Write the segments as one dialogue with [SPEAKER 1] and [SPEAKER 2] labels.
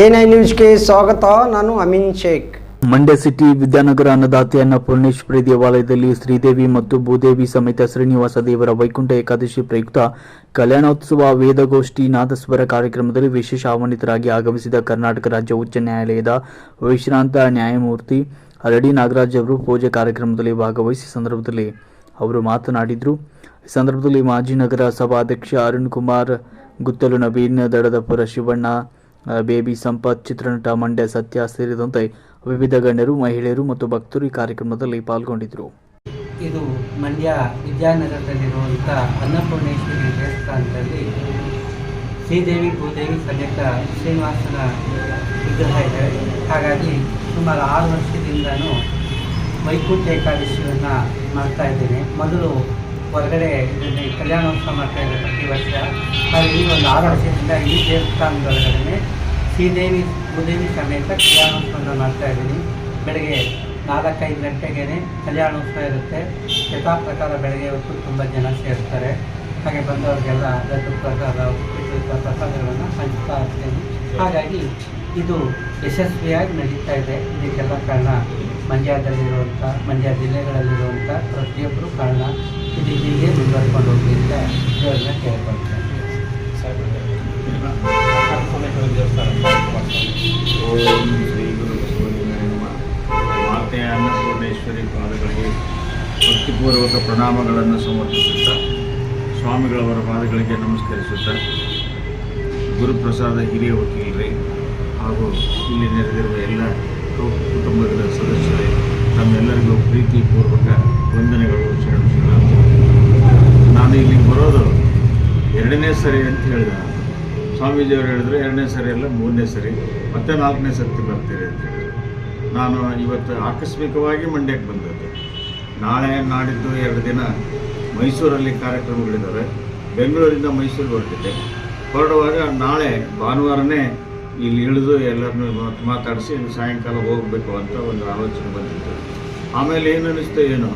[SPEAKER 1] NI ನ್ಯೂಸ್ಗೆ ಸ್ವಾಗತ, ನಾನು ಅಮಿನ್ ಶೇಖ್.
[SPEAKER 2] ಮಂಡ್ಯ ಸಿಟಿ ವಿದ್ಯಾನಗರ ಅನ್ನದಾತೆ ಅನ್ನಪೂರ್ಣೇಶ್ವರಿ ದೇವಾಲಯದಲ್ಲಿ ಶ್ರೀದೇವಿ ಮತ್ತು ಭೂದೇವಿ ಸಮೇತ ಶ್ರೀನಿವಾಸ ದೇವರ ವೈಕುಂಠ ಏಕಾದಶಿ ಪ್ರಯುಕ್ತ ಕಲ್ಯಾಣೋತ್ಸವ ವೇದಗೋಷ್ಠಿ ನಾದಸ್ವರ ಕಾರ್ಯಕ್ರಮದಲ್ಲಿ ವಿಶೇಷ ಆಹ್ವಾನಿತರಾಗಿ ಆಗಮಿಸಿದ ಕರ್ನಾಟಕ ರಾಜ್ಯ ಉಚ್ಚ ನ್ಯಾಯಾಲಯದ ವಿಶ್ರಾಂತ ನ್ಯಾಯಮೂರ್ತಿ ಹರಡಿ ನಾಗರಾಜ್ ಅವರು ಪೂಜೆ ಕಾರ್ಯಕ್ರಮದಲ್ಲಿ ಭಾಗವಹಿಸಿ ಸಂದರ್ಭದಲ್ಲಿ ಅವರು ಮಾತನಾಡಿದರು. ಈ ಸಂದರ್ಭದಲ್ಲಿ ಮಾಜಿ ನಗರ ಸಭಾಧ್ಯಕ್ಷ ಅರುಣ್ ಕುಮಾರ್, ಗುತ್ತಲು ನವೀನ್, ದಡದಪುರ ಶಿವಣ್ಣ ಬೇಬಿ ಸಂಪತ್, ಚಿತ್ರನಟ, ಮಂಡ್ಯ ಸತ್ಯ ಸೇರಿದಂತೆ ವಿವಿಧ ಗಣ್ಯರು, ಮಹಿಳೆಯರು ಮತ್ತು ಭಕ್ತರು ಈ ಕಾರ್ಯಕ್ರಮದಲ್ಲಿ ಪಾಲ್ಗೊಂಡಿದ್ದರು.
[SPEAKER 3] ಇದು ಮಂಡ್ಯ ವಿದ್ಯಾನಗರದಲ್ಲಿರುವಂಥ ಅನ್ನಪೂರ್ಣೇಶ್ವರಿ ದೇವಸ್ಥಾನದಲ್ಲಿ ಶ್ರೀದೇವಿ ಭೂದೇವಿ ಸಮೇತ ಶ್ರೀನಿವಾಸನ ವಿಗ್ರಹ ಇದೆ. ಹಾಗಾಗಿ ಸುಮಾರು ಆರು ವರ್ಷದಿಂದನೂ ವೈಕುಂಠ ಏಕಾದಶಿಯನ್ನು ಮಾಡ್ತಾ ಇದ್ದೇನೆ. ಮೊದಲು ಹೊರಗಡೆ ಇದನ್ನು ಕಲ್ಯಾಣೋತ್ಸವ ಮಾಡ್ತಾ ಇದ್ದೆ ಪ್ರತಿ ವರ್ಷ. ಹಾಗೆ ಈ ಒಂದು ಆರು ವರ್ಷದಿಂದ ಈ ದೇವಸ್ಥಾನದೊಳಗಡೆ ಶ್ರೀದೇವಿ, ಭೂದೇವಿ ಸಮೇತ ಕಲ್ಯಾಣೋತ್ಸವನ ಮಾಡ್ತಾ ಇದ್ದೀನಿ. ಬೆಳಗ್ಗೆ ನಾಲ್ಕೈದು ಗಂಟೆಗೆ ಕಲ್ಯಾಣೋತ್ಸವ ಇರುತ್ತೆ. ಯಥಾ ಪ್ರಕಾರ ಬೆಳಗ್ಗೆ ಹೊತ್ತು ತುಂಬ ಜನ ಸೇರ್ತಾರೆ. ಹಾಗೆ ಬಂದವರಿಗೆಲ್ಲ ಲಡ್ಡು ಪ್ರಸಾದ ಪ್ರಸಾದಗಳನ್ನು ಹಂಚ್ತಾ ಇರ್ತೀನಿ. ಹಾಗಾಗಿ ಇದು ಯಶಸ್ವಿಯಾಗಿ ನಡೀತಾ ಇದೆ. ಇದಕ್ಕೆಲ್ಲ ಕಾರಣ ಮಂಡ್ಯದಲ್ಲಿರುವಂಥ, ಮಂಡ್ಯ ಜಿಲ್ಲೆಗಳಲ್ಲಿರುವಂಥ ಪ್ರತಿಯೊಬ್ಬರು ಕಾರಣ ಇದು ಹೀಗೆ ಮುಂದುವರ್ಕೊಂಡು ಹೋಗಿ ಅಂತ ದೇವರನ್ನ ಕೇಳ್ಕೊಳ್ತೇನೆ
[SPEAKER 4] ಓಂ ಶ್ರೀ ಗುರು ಮಾತೆಯ ಪಾದಗಳಿಗೆ ಭಕ್ತಿಪೂರ್ವಕ ಪ್ರಣಾಮಗಳನ್ನು ಸಮರ್ಪಿಸುತ್ತಾ ಸ್ವಾಮಿಗಳವರ ಪಾದಗಳಿಗೆ ನಮಸ್ಕರಿಸುತ್ತಾ ಗುರುಪ್ರಸಾದ ಹಿರಿಯ ವಕೀಲರೇ ಹಾಗೂ ಇಲ್ಲಿ ನೆರೆದಿರುವ ಎಲ್ಲ ಕುಟುಂಬದ ಸದಸ್ಯರೇ, ತಮ್ಮೆಲ್ಲರಿಗೂ ಪ್ರೀತಿ ಪೂರ್ವಕ ವಂದನೆಗಳು ಶರಣು ನಾನು ಇಲ್ಲಿಗೆ ಬರೋದು ಎರಡನೇ ಸರಿ ಅಂತ ಹೇಳಿದ. ಸ್ವಾಮೀಜಿಯವರು ಹೇಳಿದ್ರು ಎರಡನೇ ಸರಿ ಅಲ್ಲ, ಮೂರನೇ ಸರಿ, ಮತ್ತೆ ನಾಲ್ಕನೇ ಸರ್ತಿ ಬರ್ತೀರಿ ಅಂತ ಹೇಳಿದ್ರು. ನಾನು ಇವತ್ತು ಆಕಸ್ಮಿಕವಾಗಿ ಮಂಡ್ಯಕ್ಕೆ ಬಂದದ್ದು. ನಾಳೆ ನಾಡಿದ್ದು ಎರಡು ದಿನ ಮೈಸೂರಲ್ಲಿ ಕಾರ್ಯಕ್ರಮಗಳಿದ್ದಾವೆ. ಬೆಂಗಳೂರಿಂದ ಮೈಸೂರಿಗೆ ಹೊರಟಿದ್ದೆ. ಹೊರಡುವಾಗ ನಾಳೆ ಭಾನುವಾರನೇ ಇಲ್ಲಿ ಇಳಿದು ಎಲ್ಲರನ್ನೂ ಮಾತಾಡಿಸಿ ಸಾಯಂಕಾಲ ಹೋಗಬೇಕು ಅಂತ ಒಂದು ಆಲೋಚನೆ ಬಂದಿತ್ತು. ಆಮೇಲೆ ಏನು ಅನ್ನಿಸ್ತು ಏನು?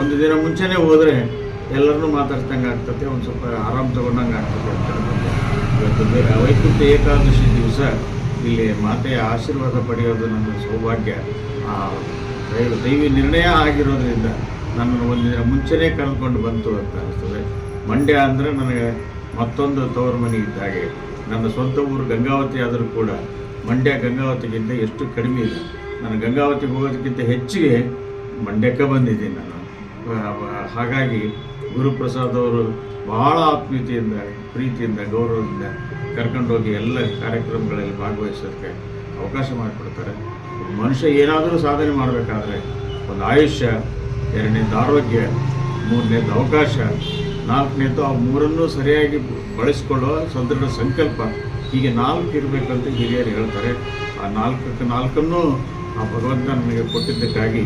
[SPEAKER 4] ಒಂದು ದಿನ ಮುಂಚೆನೇ ಹೋದರೆ ಎಲ್ಲರನ್ನೂ ಮಾತಾಡ್ದಂಗೆ ಆಗ್ತದೆ, ಒಂದು ಸ್ವಲ್ಪ ಆರಾಮ್ ತೊಗೊಂಡಂಗೆ ಆಗ್ತದೆ ಅಂತ. ಇವತ್ತು ಬೇರೆ ವೈಕುಂಠ ಏಕಾದಶಿ ದಿವಸ ಇಲ್ಲಿ ಮಾತೆಯ ಆಶೀರ್ವಾದ ಪಡೆಯೋದು ನನ್ನ ಸೌಭಾಗ್ಯ. ಆ, ದೈವ- ನಿರ್ಣಯ ಆಗಿರೋದ್ರಿಂದ ನನ್ನನ್ನು ಒಂದು ದಿನ ಮುಂಚೆನೇ ಕರೆದುಕೊಂಡು ಬಂತು ಅಂತ ಅನಿಸ್ತದೆ ಮಂಡ್ಯ ಅಂದರೆ ನನಗೆ ಮತ್ತೊಂದು ತವರು ಮನೆ ಇದ್ದ ನನ್ನ ಸ್ವಂತ ಊರು ಗಂಗಾವತಿ ಆದರೂ ಕೂಡ ಮಂಡ್ಯ ಗಂಗಾವತಿಗಿಂತ ಎಷ್ಟು ಕಡಿಮೆ ಇಲ್ಲ ನಾನು ಗಂಗಾವತಿಗೆ ಹೋಗೋದಕ್ಕಿಂತ ಹೆಚ್ಚಿಗೆ ಮಂಡ್ಯಕ್ಕೆ ಬಂದಿದ್ದೀನಿ ನಾನು. ಹಾಗಾಗಿ ಗುರುಪ್ರಸಾದ್ ಅವರು ಬಹಳ ಆತ್ಮೀಯತೆಯಿಂದ, ಪ್ರೀತಿಯಿಂದ, ಗೌರವದಿಂದ ಕರ್ಕೊಂಡೋಗಿ ಎಲ್ಲ ಕಾರ್ಯಕ್ರಮಗಳಲ್ಲಿ ಭಾಗವಹಿಸೋದಕ್ಕೆ ಅವಕಾಶ ಮಾಡಿಕೊಡ್ತಾರೆ. ಮನುಷ್ಯ ಏನಾದರೂ ಸಾಧನೆ ಮಾಡಬೇಕಾದ್ರೆ ಒಂದು ಆಯುಷ್ಯ, ಎರಡನೇದು ಆರೋಗ್ಯ, ಮೂರನೇದು ಅವಕಾಶ. ನಾಲ್ಕನೇದು ಆ ಮೂರನ್ನು ಸರಿಯಾಗಿ ಬಳಸ್ಕೊಳ್ಳೋ ಸದೃಢ ಸಂಕಲ್ಪ. ಹೀಗೆ ನಾಲ್ಕು ಇರಬೇಕಂತ ಹಿರಿಯರು ಹೇಳ್ತಾರೆ. ಆ ನಾಲ್ಕಕ್ಕೆ ನಾಲ್ಕನ್ನು ಆ ಭಗವಂತ ನನಗೆ ಕೊಟ್ಟಿದ್ದಕ್ಕಾಗಿ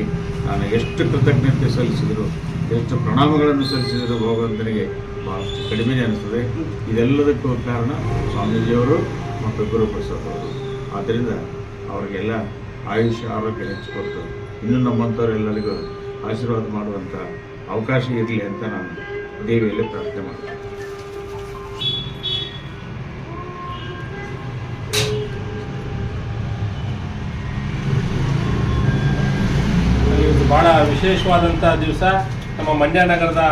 [SPEAKER 4] ನಾನು ಎಷ್ಟು ಕೃತಜ್ಞತೆ ಸಲ್ಲಿಸಿದರು, ಎಷ್ಟು ಪ್ರಣಾಮಗಳನ್ನು ಸಲ್ಲಿಸಿದರು ಭಗವಂತನಿಗೆ ಭಾಳ ಕಡಿಮೆ ಅನಿಸ್ತದೆ. ಇದೆಲ್ಲದಕ್ಕೂ ಕಾರಣ ಸ್ವಾಮೀಜಿಯವರು ಮತ್ತು ಗುರುಪ್ರಸಾದ್ ಅವರು. ಆದ್ದರಿಂದ ಅವರಿಗೆಲ್ಲ ಆಯುಷ್ಯ, ಆರೋಗ್ಯ ಹೆಚ್ಚಿಕೊಟ್ಟು ಇನ್ನೂ ನಮ್ಮಂಥವರೆಲ್ಲರಿಗೂ ಆಶೀರ್ವಾದ ಮಾಡುವಂಥ ಅವಕಾಶ ಇರಲಿ ಅಂತ ನಾನು ದೇವಿಯಲ್ಲಿ ಪ್ರಾರ್ಥನೆ
[SPEAKER 5] ಇವತ್ತು ಬಹಳ ವಿಶೇಷವಾದಂಥ ದಿವಸ ನಮ್ಮ ಮಂಡ್ಯ ನಗರದ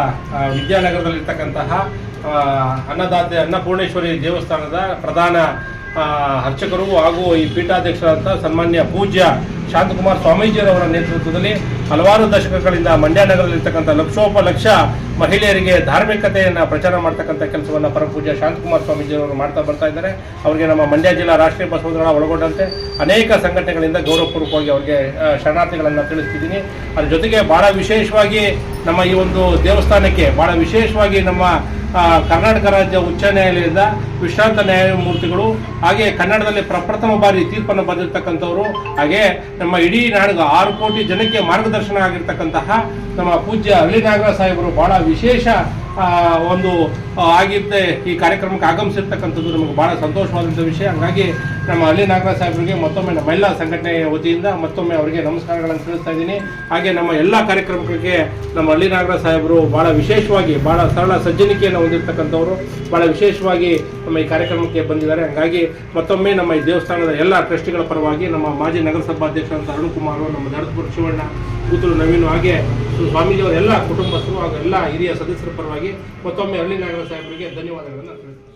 [SPEAKER 5] ವಿದ್ಯಾನಗರದಲ್ಲಿರ್ತಕ್ಕಂತಹ ಅನ್ನದಾತೆ ಅನ್ನಪೂರ್ಣೇಶ್ವರಿ ದೇವಸ್ಥಾನದ ಪ್ರಧಾನ ಅರ್ಚಕರು ಹಾಗೂ ಈ ಪೀಠಾಧ್ಯಕ್ಷರಾದಂಥ ಸನ್ಮಾನ್ಯ ಪೂಜ್ಯ ಶಾಂತಕುಮಾರ್ ಸ್ವಾಮೀಜಿಯವರ ನೇತೃತ್ವದಲ್ಲಿ ಹಲವಾರು ದಶಕಗಳಿಂದ ಮಂಡ್ಯ ನಗರದಲ್ಲಿರ್ತಕ್ಕಂಥ ಲಕ್ಷೋಪಲಕ್ಷ ಮಹಿಳೆಯರಿಗೆ ಧಾರ್ಮಿಕತೆಯನ್ನು ಪ್ರಚಾರ ಮಾಡ್ತಕ್ಕಂಥ ಕೆಲಸವನ್ನು ಪರಮಪೂಜ್ಯ ಶಾಂತಕುಮಾರ್ ಸ್ವಾಮೀಜಿಯವರು ಮಾಡ್ತಾ ಬರ್ತಾ ಇದ್ದಾರೆ. ಅವರಿಗೆ ನಮ್ಮ ಮಂಡ್ಯ ಜಿಲ್ಲಾ ರಾಷ್ಟ್ರೀಯ ಬಸವದಳ ಒಳಗೊಂಡಂತೆ ಅನೇಕ ಸಂಘಟನೆಗಳಿಂದ ಗೌರವಪೂರ್ವಕವಾಗಿ ಅವರಿಗೆ ಶರಣಾರ್ಥಿಗಳನ್ನು ತಿಳಿಸ್ತಿದ್ದೀನಿ. ಅದ್ರ ಜೊತೆಗೆ ಬಹಳ ವಿಶೇಷವಾಗಿ ನಮ್ಮ ಈ ಒಂದು ದೇವಸ್ಥಾನಕ್ಕೆ ಬಹಳ ವಿಶೇಷವಾಗಿ ನಮ್ಮ ಕರ್ನಾಟಕ ರಾಜ್ಯ ಉಚ್ಚ ನ್ಯಾಯಾಲಯದ ವಿಶ್ರಾಂತ ನ್ಯಾಯಮೂರ್ತಿಗಳು ಹಾಗೆ ಕನ್ನಡದಲ್ಲಿ ಪ್ರಪ್ರಥಮ ಬಾರಿ ತೀರ್ಪನ್ನು ಬರೆದಿರ್ತಕ್ಕಂಥವ್ರು, ಹಾಗೆ ನಮ್ಮ ಇಡೀ ನಾಡಿಗೆ ಆರು ಕೋಟಿ ಜನಕ್ಕೆ ಮಾರ್ಗದರ್ಶನ ಆಗಿರ್ತಕ್ಕಂತಹ ನಮ್ಮ ಪೂಜ್ಯ ಹಳ್ಳಿ ನಾಗರ ಸಾಹೇಬರು ಬಹಳ ವಿಶೇಷ ಒಂದು ಆಗಿದ್ದೆ ಈ ಕಾರ್ಯಕ್ರಮಕ್ಕೆ ಆಗಮಿಸಿರ್ತಕ್ಕಂಥದ್ದು ನಮಗೆ ಬಹಳ ಸಂತೋಷವಾದಂಥ ವಿಷಯ. ಹಾಗಾಗಿ ನಮ್ಮ ಅಲ್ಲಿ ನಾಗರಾಜ್ ಸಾಹೇಬರಿಗೆ ಮತ್ತೊಮ್ಮೆ ನಮ್ಮ ಎಲ್ಲ ಸಂಘಟನೆಯ ವತಿಯಿಂದ ಮತ್ತೊಮ್ಮೆ ಅವರಿಗೆ ನಮಸ್ಕಾರಗಳನ್ನು ತಿಳಿಸ್ತಾ ಇದ್ದೀನಿ. ಹಾಗೆ ನಮ್ಮ ಎಲ್ಲ ಕಾರ್ಯಕ್ರಮಗಳಿಗೆ ನಮ್ಮ ಅಲ್ಲಿ ನಾಗರಾಜ್ ಸಾಹೇಬರು ಭಾಳ ವಿಶೇಷವಾಗಿ ಭಾಳ ಸರಳ ಸಜ್ಜನಿಕೆಯನ್ನು ಹೊಂದಿರತಕ್ಕಂಥವರು ಭಾಳ ವಿಶೇಷವಾಗಿ ನಮ್ಮ ಈ ಕಾರ್ಯಕ್ರಮಕ್ಕೆ ಬಂದಿದ್ದಾರೆ. ಹಾಗಾಗಿ ಮತ್ತೊಮ್ಮೆ ನಮ್ಮ ಈ ದೇವಸ್ಥಾನದ ಎಲ್ಲ ಟ್ರಸ್ಟಿಗಳ ಪರವಾಗಿ ನಮ್ಮ ಮಾಜಿ ನಗರಸಭಾಧ್ಯಕ್ಷರಂತ ಅರುಣ್ ಕುಮಾರ್ ನಮ್ಮ ದಡಪುರ ಶಿವಣ್ಣ ಕೂತರು ನವೀನು ಹಾಗೆ ಸ್ವಾಮೀಜಿಯವರೆಲ್ಲ ಕುಟುಂಬಸ್ಥರು ಹಾಗೂ ಎಲ್ಲ ಹಿರಿಯ ಸದಸ್ಯರ ಪರವಾಗಿ ಮತ್ತೊಮ್ಮೆ ಅರಳಿ ನಾಗರಾಜ್ ಸಾಹೇಬರಿಗೆ ಧನ್ಯವಾದಗಳನ್ನು ತಿಳಿಸ್ತೀನಿ.